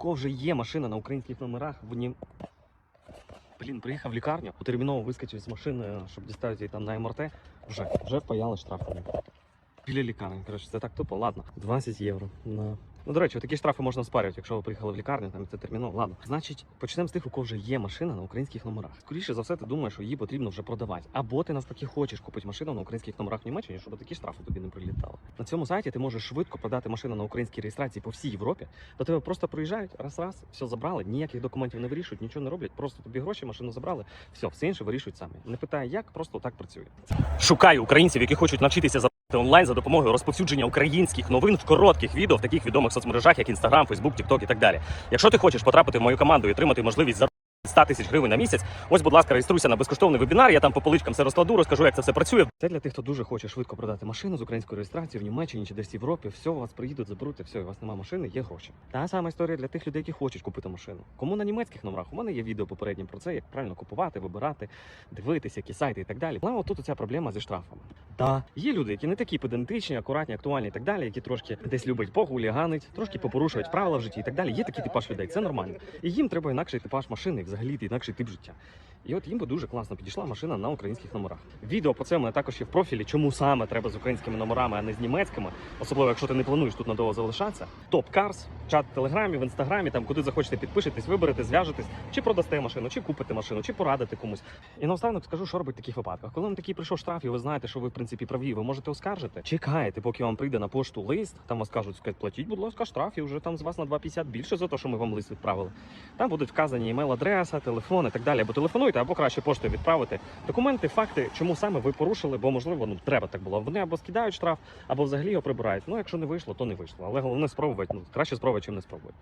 кого вже є машина на українських номерах, в нім. Блін, приїхав в лікарню, терміново вискочив з машини, щоб дістати її там на МРТ. Вже, вже впаяли штрафами. Біля лікарні. Коротше, це так тупо, ладно. 20 євро. На... Ну, до речі, такі штрафи можна спарювати, якщо ви приїхали в лікарню, там це терміново. Ладно. Значить, почнемо з тих, у кого вже є машина на українських номерах. Скоріше за все, ти думаєш, що її потрібно вже продавати. Або ти навпаки хочеш купити машину на українських номерах в Німеччині, щоб такі штрафи тобі не прилітали. На цьому сайті ти можеш швидко продати машину на українській реєстрації по всій Європі. До тебе просто приїжджають, раз-раз, все забрали, ніяких документів не вирішують, нічого не роблять, просто тобі гроші, машину забрали, все, все інше вирішують самі. Не питає, як, просто так працює. Шукаю українців, які хочуть навчитися онлайн за допомогою розповсюдження українських новин в коротких відео в таких відомих соцмережах, як Instagram, Facebook, TikTok і так далі. Якщо ти хочеш потрапити в мою команду і отримати можливість за 100 тисяч гривень на місяць, ось, будь ласка, реєструйся на безкоштовний вебінар. Я там по поличкам все розкладу, розкажу, як це все працює. Це для тих, хто дуже хоче швидко продати машину з українською реєстрацією в Німеччині чи десь в Європі. Все, вас приїдуть, заберуть, все, у вас немає машини, є гроші. Та сама історія для тих людей, які хочуть купити машину. Кому на німецьких номерах? У мене є відео попереднє про це, як правильно купувати, вибирати, дивитися, які сайти і так далі. Але тут оця проблема зі штрафами. Да, є люди, які не такі педантичні, акуратні, актуальні і так далі, які трошки десь люблять погуліганить, трошки попорушують правила в житті і так далі. Є такий типаж людей, це нормально. І їм треба інакший типаж машини, взагалі інакший тип життя. І от їм би дуже класно підійшла машина на українських номерах. Відео по мене також є в профілі, чому саме треба з українськими номерами, а не з німецькими, особливо якщо ти не плануєш тут надовго залишатися. Топ Карс, чат в телеграмі, в інстаграмі, там куди захочете підпишетесь, виберете, зв'яжетесь, чи продасте машину, чи купите машину, чи порадите комусь. І наостанок скажу, що робить в таких випадках. Коли вам такий прийшов штраф, і ви знаєте, що ви в принципі праві, ви можете оскаржити. Чекаєте, поки вам прийде на пошту лист, там вас кажуть, платіть, будь ласка, штраф, і вже там з вас на 2,50 більше за те, що ми вам лист відправили. Там будуть вказані емейл-адреса, телефон і так далі. Або телефонуйте, або краще поштою відправити документи, факти, чому саме ви порушили, бо можливо ну треба так було. Вони або скидають штраф, або взагалі його прибирають. Ну якщо не вийшло, то не вийшло. Але головне спробувати. Ну краще спробувати, чим не спробувати.